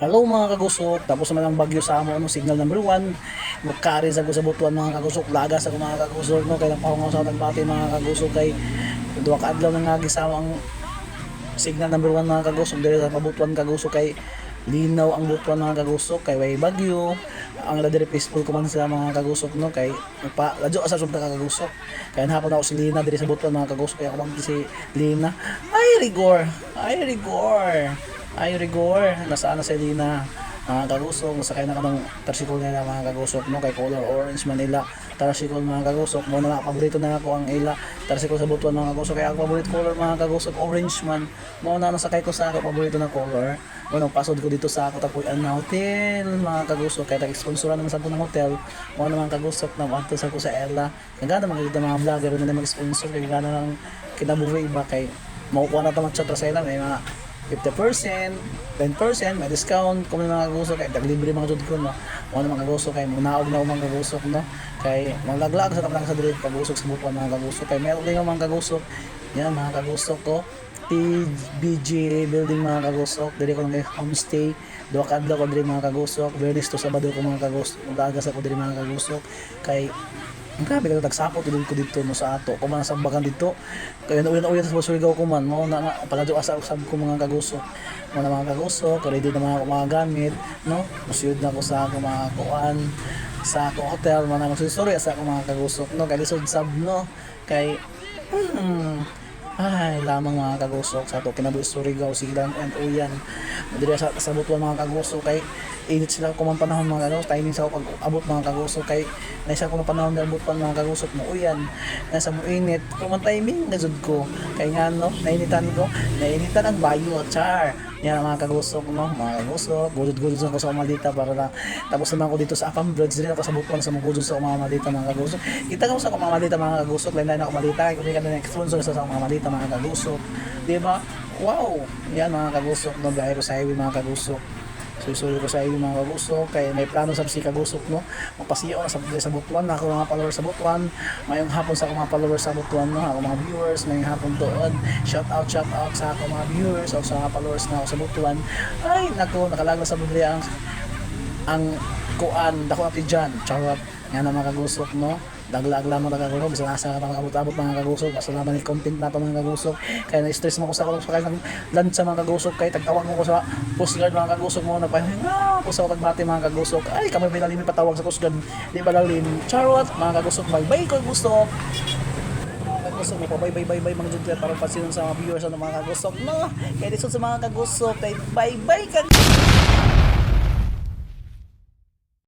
Hello mga kagusok, tapos naman ang bagyo sa amo, ano, signal number 1. Magkari sa ko sa butuan mga kagusok, laga sa mga kagusok, no, kaya napahungaw sa tagbati mga kagusok kay duwa ka adlaw nga gisama ang signal number 1 mga kagusok diri sa pabutuan kagusok kay linaw ang butuan mga kagusok kay way bagyo. Ang ladiri peaceful ko man sa mga kagusok no? Kay pa ladyo sa subta kagusok kaya nahapon ako si Lina diri sa butuan mga kagusok kaya ako si Lina. Ay rigor. Ay rigor ay rigor. Nasaan na si Lina mga kagusok sakay na ka ng tricycle nila mga kagusok no? Kay color orange Manila. Tricycle mga kagusok mo na paborito na ako ang ila. Tricycle sa butuan mga kagusok kaya ang paborito color mga kagusok orange man. Mo na nasakay ko sa ako paborito na color. Bueno pasod ko dito sa ako tapuan na hotel mga kagusok kaya tag-sponsora naman sa ako ng hotel. Mo naman kagusok na wanto sa ko sa ela nagana mga dito mga vlogger na mag-sponsor kaya gana lang kinabuhi ba kay makukuha na tamat sa trasela may mga 50%, 10%, may discount kung may mga gusto kay daglibre mga jud ko no. Mo mga gusto kay munaog na mga gusok no. Kay maglaglag sa tapang sa dili kagusok sa butuan mga kagusok kay meron din mga kagusok. Yan mga kagusok ko. TBG building mga kagusok dili ko ng homestay duha ka adlaw ko diri mga kagusok Bernis to Sabado ko mga kagusok magagas ako diri mga kagusok kay grabe ka tagsapot din ko dito no sa ato. Kung man sa bagan dito kaya na uyan sa Surigao ko man. Mo na na palado asa usab ko mga kagusok mo na mga kagusok ready na mga mga gamit no? Musuyod na ako sa ako mga kuan sa ako hotel mo na magsusuri sa ako mga kagusok no kay lisod sab no? Kay hmm, ay, lamang mga kagusok sa to kinabuhi Surigao, Silang and Uyan. Diri sa sa butuan mga kagusok kay init sila ko man panahon mga ano, timing sa pag abot mga kagusok kay naisa ko panahon dal butuan mga kagusok mo uyan. Nasa mo init, ko timing gazud ko. Kay nga no, nainitan ko, nainitan ang bayo, char. Yan mga kagusok no, mga kagusok, gudod-gudod sa ko sa Malita para na tapos naman ako dito sa Apam Bridge din ako sa butuan sa mga gudod sa mga Malita mga kagusok. Kita ko sa mga Malita mga kagusok, lain na ako Malita, kung hindi ka na sponsor sa mga Malita mga kagusok. Di ba? Wow! Yan mga kagusok, no, ko sa highway mga kagusok. Susuyo ko sa iyo mga kagusok, kaya may plano sa si kagusok, no? Magpasiyo na sa, sa Butuan, na ako mga followers sa Butuan. Mayong hapon sa mga followers sa Butuan, no? Ako mga viewers, mayong hapon doon. Shout out, shout out sa ako mga viewers, o sa mga followers na ako sa Butuan. Ay, nako, nakalagla sa Budri ang ang kuan dako ati dyan charot nga na mga kagusok no? Daglag lamang mga kagusok bisa nasa ka mga abot-abot mga kagusok basta naman ni content na to mga kagusok kaya na-stress mo ko sa kulong sa kaya ng lunch sa mga kagusok kaya tagtawag mo ko sa post guard mga kagusok mo nagpahinga ko sa tagbati mga kagusok ay kami bilalim patawag sa coast guard. Di ba lalim? Charot mga kagusok bye bye kagusok gusto mo pa bye bye bye bye mga jud para pasinon sa mga viewers sa mga kagusok no kaya disod sa mga kagusok kay bye bye kag